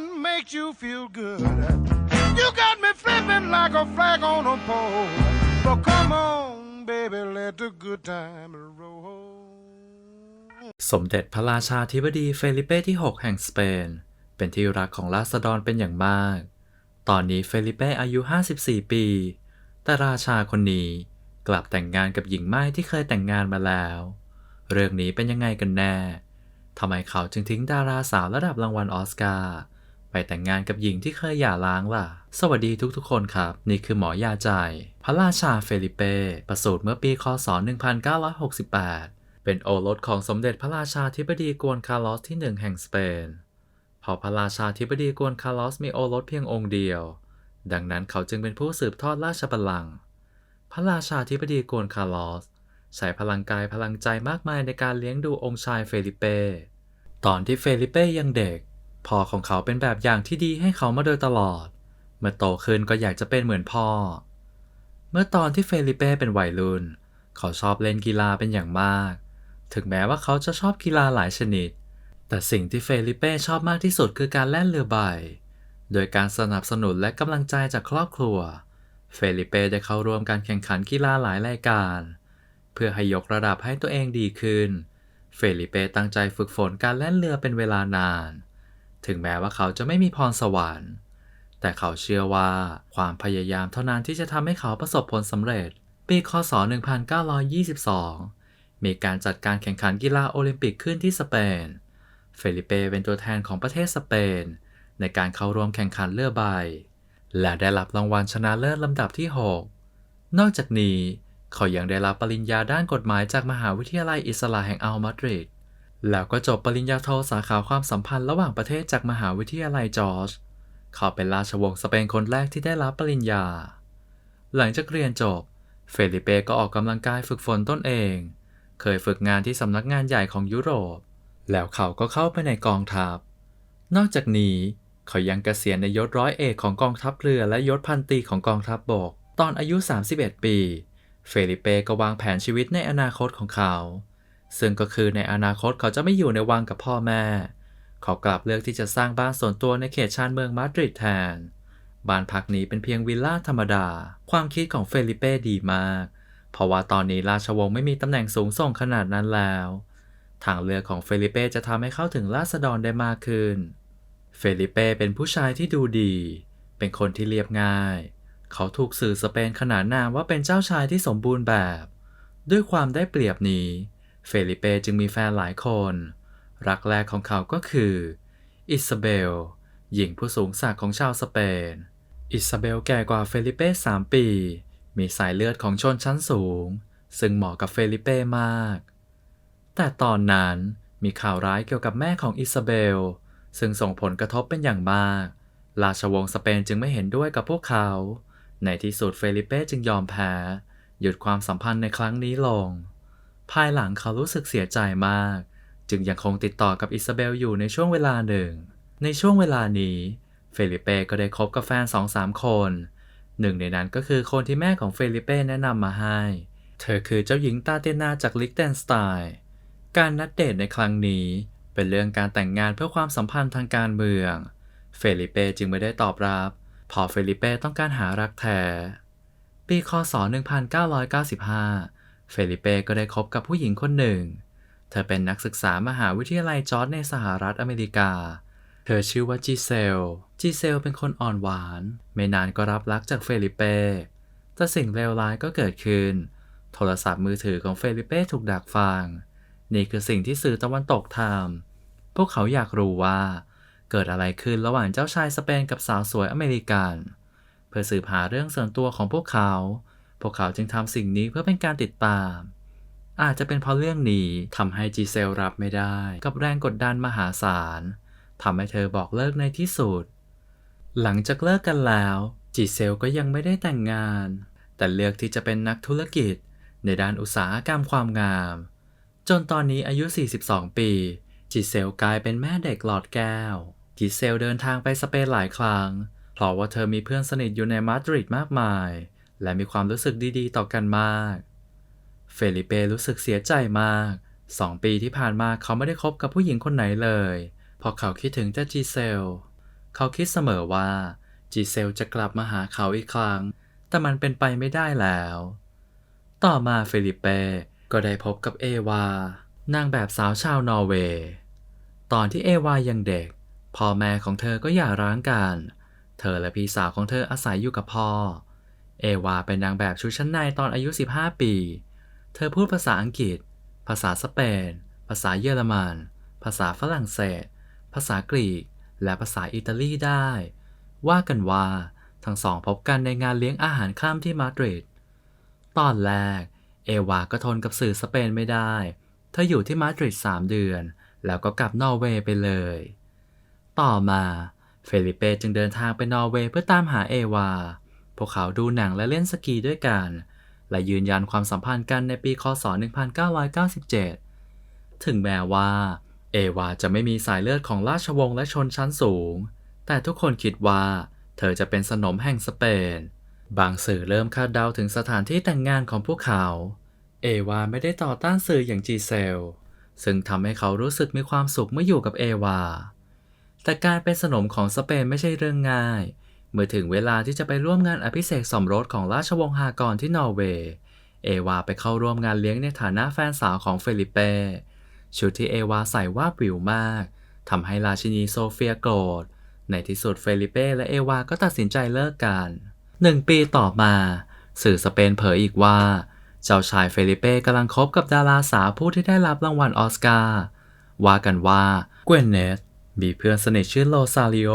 loving makes you feel good. You got me flipping like a flag on a pole. But come on, baby, let the good time roll. สมเด็จพระราชาธิบดีเฟลิเป้ที่ 6 แห่งสเปน เป็นที่รักของราษฎรเป็นอย่างมาก ตอนนี้เฟลิเป้อายุ 54 ปี แต่ราชาคนนี้กลับแต่งงานกับหญิงไม้ที่เคยแต่งงานมาแล้ว เรื่องนี้เป็นยังไงกันแน่ทำไมเขาจึงทิ้งดาราสาวระดับรางวัลออสการ์ ไปแต่งงานกับหญิงที่เคยหย่าร้างล่ะ สวัสดีทุกๆคนครับ นี่คือหมอยาใจพระราชาเฟลิเป้ ประสูติเมื่อปีคศ 1968 เป็นโอรสของสมเด็จพระราชาธิบดีกวนคาร์ลอสที่หนึ่งแห่งสเปน พอพระราชาธิบดีกวนคาร์ลอสมีโอรสเพียงองค์เดียว ดังนั้นเขาจึงเป็นผู้สืบทอดราชบัลลังก์ พระราชาธิบดีกวนคาร์ลอสใช้พลังกายพลังใจมากมายในการเลี้ยงดูองค์ชายเฟลิเป้ ตอนที่เฟลิเป้ยังเด็ก พ่อของเขาเป็นแบบอย่างที่ดีให้เขามาโดยตลอด เมื่อโตขึ้นก็อยากจะเป็นเหมือนพ่อ เมื่อตอนที่เฟลิเป้เป็นวัยรุ่น เขาชอบเล่นกีฬาเป็นอย่างมาก ถึงแม้ว่าเขาจะชอบกีฬาหลายชนิด แต่สิ่งที่เฟลิเป้ชอบมากที่สุดคือการแล่นเรือใบ โดยการสนับสนุนและกำลังใจจากครอบครัว เฟลิเป้ได้เข้าร่วมการแข่งขันกีฬาหลายรายการ เพื่อให้ยกระดับให้ตัวเองดีขึ้น เฟลิเป้ตั้งใจฝึกฝนการแล่นเรือเป็นเวลานาน ถึงแม้ว่าเขาจะไม่มีพรสวรรค์ แต่เขาเชื่อว่าความพยายามเท่านั้นที่จะทำให้เขาประสบผลสำเร็จ ปีคศ 1922 มีการจัดการแข่งขันกีฬาโอลิมปิกขึ้นที่สเปน เฟลิเปเป็นตัวแทนของประเทศสเปน ในการเข้าร่วมแข่งขันเรือใบ และได้รับรางวัลชนะเลิศลำดับที่ 6 นอกจากนี้ เขายังได้รับปริญญาด้านกฎหมายจากมหาวิทยาลัยอิสลาแห่งอัลมาดริด แล้วก็จบปริญญาโทสาขาความสัมพันธ์ระหว่างประเทศจากมหาวิทยาลัยจอร์จเขาเป็นราชวงศ์สเปนคนแรกที่ได้รับปริญญา หลังจากเรียนจบ เฟลิเป้ก็ออกกำลังกายฝึกฝนตนเอง เคยฝึกงานที่สำนักงานใหญ่ของยุโรป แล้วเขาก็เข้าไปในกองทัพ นอกจากนี้เขายังเกษียณในยศร้อยเอกของกองทัพเรือและยศพันตรีของกองทัพบบก ตอนอายุ 31 ปี เฟลิเป้ก็วางแผนชีวิตในอนาคตของเขา ซึ่งก็คือในอนาคตเขาจะไม่อยู่ในวังกับพ่อแม่ เขากลับเลือกที่จะสร้างบ้านส่วนตัวในเขตชานเมืองมาดริดแทน บ้านพักนี้เป็นเพียงวิลล่าธรรมดา ความคิดของเฟลิเป้ดีมาก เพราะว่าตอนนี้ราชวงศ์ไม่มีตำแหน่งสูงส่งขนาดนั้นแล้ว ทางเลือกของเฟลิเป้จะทำให้เข้าถึงราษฎรได้มากขึ้น เฟลิเป้เป็นผู้ชายที่ดูดี เป็นคนที่เรียบง่าย เขาถูกสื่อสเปนขนานนามว่าเป็นเจ้าชายที่สมบูรณ์แบบ ด้วยความได้เปรียบนี้ เฟลิเป้จึงมีแฟนหลายคน รักแรกของเขาก็คือ อิซาเบล หญิงผู้สูงศักดิ์ของชาวสเปน อิซาเบลแก่กว่าเฟลิเป้3ปี มีสายเลือดของชนชั้นสูง ซึ่งเหมาะกับเฟลิเป้มาก แต่ตอนนั้นมีข่าวร้ายเกี่ยวกับแม่ของอิซาเบล ซึ่งส่งผลกระทบเป็นอย่างมาก ราชวงศ์สเปนจึงไม่เห็นด้วยกับพวกเขา ในที่สุดเฟลิเป้จึงยอมแพ้ หยุดความสัมพันธ์ในครั้งนี้ลง ภายหลังเขารู้สึกเสียใจมาก จึงยังคงติดต่อกับอิซาเบลอยู่ในช่วงเวลาหนึ่ง ในช่วงเวลานี้ เฟลิเป้ก็ได้คบกับแฟนสองสามคน หนึ่งในนั้นก็คือคนที่แม่ของเฟลิเป้แนะนำมาให้ เธอคือเจ้าหญิงตาเตนาจากลิกเทนสไตน์การนัดเดทในครั้งนี้เป็นเรื่องการแต่งงานเพื่อความสัมพันธ์ทางการเมือง เฟลิเป้จึงไม่ได้ตอบรับ พอเฟลิเป้ต้องการหารักแท้ ปีคศ 1995 เฟลิเป้ก็ได้คบกับผู้หญิงคนหนึ่ง เธอเป็นนักศึกษามหาวิทยาลัยจอร์จในสหรัฐอเมริกา เธอชื่อว่าจีเซลจีเซลเป็นคนอ่อนหวาน ไม่นานก็รับรักจากเฟลิเป้ แต่สิ่งเลวร้ายก็เกิดขึ้น โทรศัพท์มือถือของเฟลิเป้ถูกดักฟัง นี่คือสิ่งที่สื่อตะวันตกทำ พวกเขาอยากรู้ว่าเกิดอะไรขึ้นระหว่างเจ้าชายสเปนกับสาวสวยอเมริกัน เพื่อสืบหาเรื่องส่วนตัวของพวกเขา พวกเขาจึงทำสิ่งนี้เพื่อเป็นการติดตาม อาจจะเป็นเพราะเรื่องนี้ทำให้จีเซลรับไม่ได้ กับแรงกดดันมหาศาลทำให้เธอบอกเลิกในที่สุด หลังจากเลิกกันแล้วจีเซลก็ยังไม่ได้แต่งงาน แต่เลือกที่จะเป็นนักธุรกิจ ในด้านอุตสาหกรรมความงาม จนตอนนี้อายุ 42 ปีจีเซลกลายเป็นแม่เด็กหลอดแก้วจีเซลเดินทางไปสเปนหลายครั้ง เพราะว่าเธอมีเพื่อนสนิทอยู่ในมาดริดมากมาย และมีความรู้สึกดีๆ ต่อกันมาก เฟลิเปรู้สึกเสียใจมาก สองปีที่ผ่านมาเขาไม่ได้คบกับผู้หญิงคนไหนเลยพราะเขาคิดถึงแต่จีเซล เขาคิดเสมอว่า จีเซลจะกลับมาหาเขาอีกครั้ง แต่มันเป็นไปไม่ได้แล้ว ต่อมาเฟลิเปก็ได้พบกับเอวา นางแบบสาวชาวนอร์เวย์ ตอนที่เอวายังเด็ก พ่อแม่ของเธอก็หย่าร้างกัน เธอและพี่สาวของเธออาศัยอยู่กับพ่อ เอวาเป็นนางแบบชุดชั้นในตอนอายุ 15 ปี เธอพูดภาษาอังกฤษ ภาษาสเปน ภาษาเยอรมัน ภาษาฝรั่งเศส ภาษากรีก และภาษาอิตาลีได้ ว่ากันว่า ทั้งสองพบกันในงานเลี้ยงอาหารข้ามที่มาดริด ตอนแรก เอวาก็ทนกับสื่อสเปนไม่ได้ เธออยู่ที่มาดริด 3 เดือน แล้วก็กลับนอร์เวย์ไปเลย ต่อมา เฟลิเปจึงเดินทางไปนอร์เวย์เพื่อตามหาเอวา พวกเขาดูหนังและเล่นสกีด้วยกัน และยืนยันความสัมพันธ์กันในปีคศ 1997 ถึงแม้ว่า เอวาจะไม่มีสายเลือดของราชวงศ์และชนชั้นสูง แต่ทุกคนคิดว่า เธอจะเป็นสนมแห่งสเปน บางสื่อเริ่มคาดเดาถึงสถานที่แต่งงานของพวกเขา เอวาไม่ได้ต่อต้านสื่ออย่างจีเซล ซึ่งทำให้เขารู้สึกมีความสุขเมื่ออยู่กับเอวาแต่การเป็นสนมของสเปนไม่ใช่เรื่องง่าย เมื่อถึงเวลาที่จะไปร่วมงานอภิเษกสมรสของราชวงศ์ฮากรที่นอร์เวย์ เอวาไปเข้าร่วมงานเลี้ยงในฐานะแฟนสาวของเฟลิเป้ ชุดที่เอวาใส่ว่าบวิวมากทำให้ราชินีโซเฟียโกรธ ในที่สุดเฟลิเป้และเอวาก็ตัดสินใจเลิกกันหนึ่งปีต่อมา สื่อสเปนเผยอีกว่า เจ้าชายเฟลิเป้กำลังคบกับดาราสาวผู้ที่ได้รับรางวัลออสการ์ว่ากันว่าเกวนเนตมีเพื่อนสนิทชื่อโลซาริโอ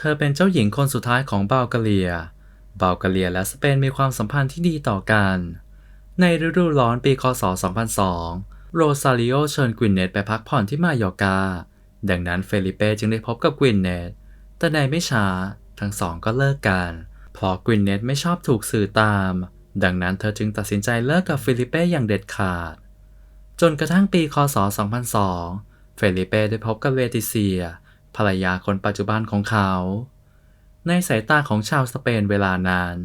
เธอเป็นเจ้าหญิงคนสุดท้ายของบัลแกเรีย บัลแกเรียและสเปนมีความสัมพันธ์ที่ดีต่อกัน ในฤดูร้อนปีคศ 2002 โรซาริโอเชิญกวินเนตไปพักผ่อนที่มาโยกา ดังนั้นเฟลิเป้จึงได้พบกับกวินเนต แต่ในไม่ช้า ทั้งสองก็เลิกกัน เพราะกวินเนตไม่ชอบถูกสื่อตาม ดังนั้นเธอจึงตัดสินใจเลิกกับเฟลิเป้อย่างเด็ดขาด จนกระทั่งปีคศ 2002 เฟลิเป้ได้พบกับเลติเซีย ภรรยาคนปัจจุบันของเขา ในสายตาของชาวสเปนเวลานาน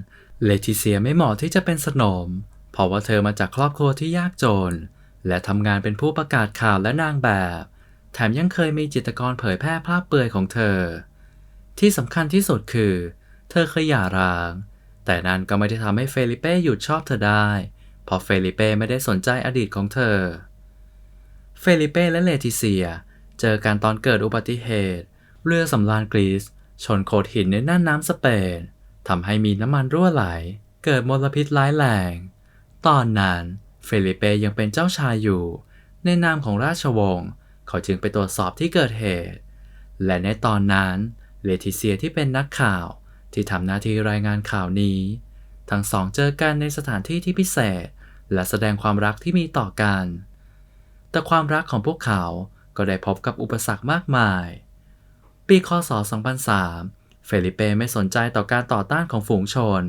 เลติเซียไม่เหมาะที่จะเป็นสนม เพราะว่าเธอมาจากครอบครัวที่ยากจน และทำงานเป็นผู้ประกาศข่าวและนางแบบ แถมยังเคยมีจิตรกรเผยแพร่ภาพเปลือยของเธอ ที่สำคัญที่สุดคือ เธอเคยหย่าร้าง แต่นั่นก็ไม่ได้ทำให้เฟลิเป้หยุดชอบเธอได้ เพราะเฟลิเป้ไม่ได้สนใจอดีตของเธอ เฟลิเป้และเลติเซีย เจอกันตอนเกิดอุบัติเหตุ เรือสำราญกรีซชนโขดหินในน่านน้ำสเปนทำให้มีน้ำมันรั่วไหล เกิดมลพิษร้ายแรง ตอนนั้นเฟลิเปยังเป็นเจ้าชายอยู่ ในนามของราชวงศ์เขาจึงไปตรวจสอบที่เกิดเหตุ และในตอนนั้นเลติเซียที่เป็นนักข่าวที่ทำหน้าที่รายงานข่าวนี้ ทั้งสองเจอกันในสถานที่ที่พิเศษ และแสดงความรักที่มีต่อกัน แต่ความรักของพวกเขา ก็ได้พบกับอุปสรรคมากมาย ปีคศ 2003 เฟลิเป้ไม่สนใจต่อการต่อต้านของฝูงชน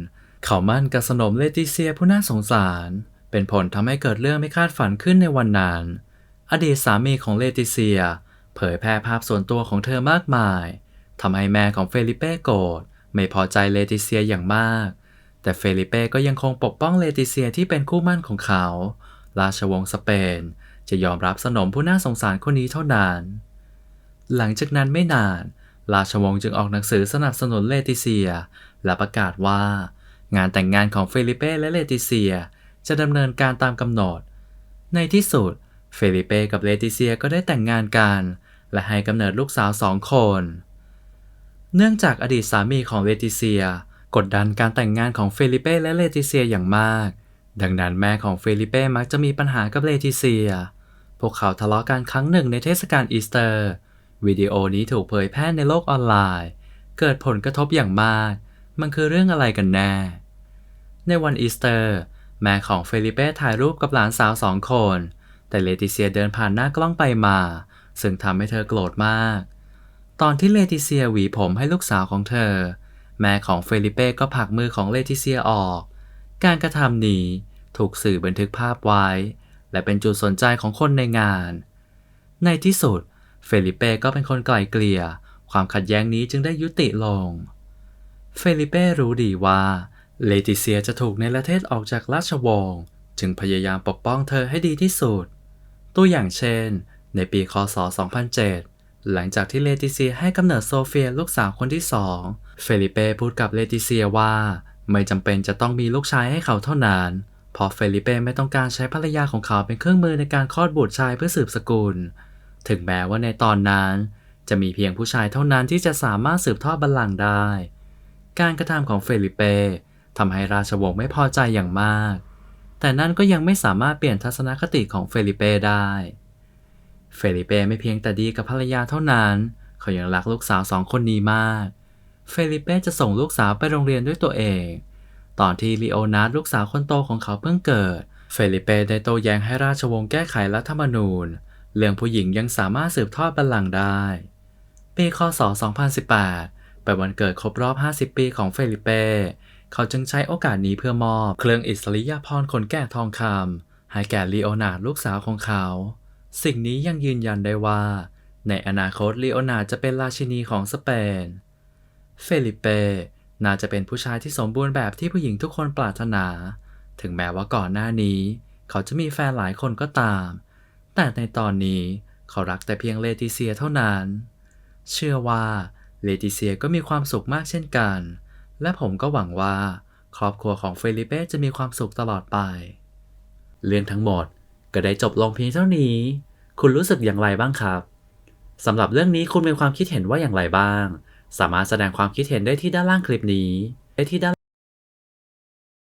เขามั่นกับสนมเลติเซียผู้น่าสงสาร เป็นผลทำให้เกิดเรื่องไม่คาดฝันขึ้นในวันนั้น อดีตสามีของเลติเซีย เผยแพร่ภาพส่วนตัวของเธอมากมายทำให้แม่ของเฟลิเป้โกรธไม่พอใจเลติเซียอย่างมาก แต่เฟลิเป้ก็ยังคงปกป้องเลติเซียที่เป็นคู่มั่นของเขา ราชวงศ์สเปน จะยอมรับสนมผู้น่าสงสารคนนี้เท่านั้น หลังจากนั้นไม่นาน ราชวงศ์จึงออกหนังสือสนับสนุนเลติเซีย และประกาศว่า งานแต่งงานของเฟลิเป้และเลติเซีย จะดำเนินการตามกำหนด ในที่สุด เฟลิเป้กับเลติเซียก็ได้แต่งงานกัน และให้กำเนิดลูกสาวสองคน เนื่องจากอดีตสามีของเลติเซีย กดดันการแต่งงานของเฟลิเป้และเลติเซียอย่างมาก ดังนั้นแม่ของเฟลิเป้มักจะมีปัญหากับเลติเซีย พวกเขาทะเลาะกันครั้งหนึ่งในเทศกาลอีสเตอร์ วิดีโอนี้ถูกเผยแพร่ในโลกออนไลน์ เกิดผลกระทบอย่างมาก มันคือเรื่องอะไรกันแน่ ในวันอีสเตอร์ แม่ของเฟลิเป้ถ่ายรูปกับหลานสาวสองคน แต่เลติเซียเดินผ่านหน้ากล้องไปมา ซึ่งทำให้เธอโกรธมาก ตอนที่เลติเซียหวีผมให้ลูกสาวของเธอ แม่ของเฟลิเป้ก็ผลักมือของเลติเซียออก การกระทำนี้ถูกสื่อบันทึกภาพไว้ และเป็นจุดสนใจของคนในงาน ในที่สุด เฟลิเป้ก็เป็นคนไกล่เกลี่ย ความขัดแย้งนี้จึงได้ยุติลง เฟลิเป้รู้ดีว่าเลติเซียจะถูกในประเทศออกจากราชวงศ์จึงพยายามปกป้องเธอให้ดีที่สุด ตัวอย่างเช่น ในปีคศ 2007 หลังจากที่เลติเซียให้กำเนิดโซเฟียลูกสาวคนที่สอง เฟลิเป้พูดกับเลติเซียว่า ไม่จำเป็นจะต้องมีลูกชายให้เขาเท่านั้นเพราะเฟลิเป้ไม่ต้องการใช้ภรรยาของเขาเป็นเครื่องมือในการคลอดบุตรชายเพื่อสืบสกุล ถึงแม้ว่าในตอนนั้น จะมีเพียงผู้ชายเท่านั้นที่จะสามารถสืบทอดบัลลังก์ได้ การกระทำของเฟลิเป้ทำให้ราชวงศ์ไม่พอใจอย่างมาก แต่นั่นก็ยังไม่สามารถเปลี่ยนทัศนคติของเฟลิเป้ได้ เฟลิเป้ไม่เพียงแต่ดีกับภรรยาเท่านั้น เขายังรักลูกสาวสองคนนี้มาก เฟลิเป้จะส่งลูกสาวไปโรงเรียนด้วยตัวเอง ตอนที่ลีโอนาร์ดลูกสาวคนโตของเขาเพิ่งเกิด เฟลิเป้ได้โต้แย้งให้ราชวงศ์แก้ไขรัฐธรรมนูญ เรื่องผู้หญิงยังสามารถสืบทอดบัลลังก์ได้ ปีคศ 2018 เป็นวันเกิดครบรอบ 50 ปีของเฟลิเป้ เขาจึงใช้โอกาสนี้เพื่อมอบเครื่องอิสริยาภรณ์ขนแกะทองคำให้แก่ลีโอนาร์ดลูกสาวของเขา สิ่งนี้ยังยืนยันได้ว่า ในอนาคตลีโอนาร์ดจะเป็นราชินีของสเปน เฟลิเป้น่าจะเป็นผู้ชายที่สมบูรณ์แบบที่ผู้หญิงทุกคนปรารถนา ถึงแม้ว่าก่อนหน้านี้ เขาจะมีแฟนหลายคนก็ตาม แต่ในตอนนี้เขารักแต่เพียงเลติเซียเท่านั้น เชื่อว่าเลติเซียก็มีความสุขมากเช่นกัน และผมก็หวังว่าครอบครัวของเฟลิเป้จะมีความสุขตลอดไป เรื่องทั้งหมดก็ได้จบลงเพียงเท่านี้ คุณรู้สึกอย่างไรบ้างครับสำหรับเรื่องนี้คุณมีความคิดเห็นว่าอย่างไรบ้าง สามารถแสดงความคิดเห็นได้ที่ด้านล่างคลิปนี้ได้ที่ด้าน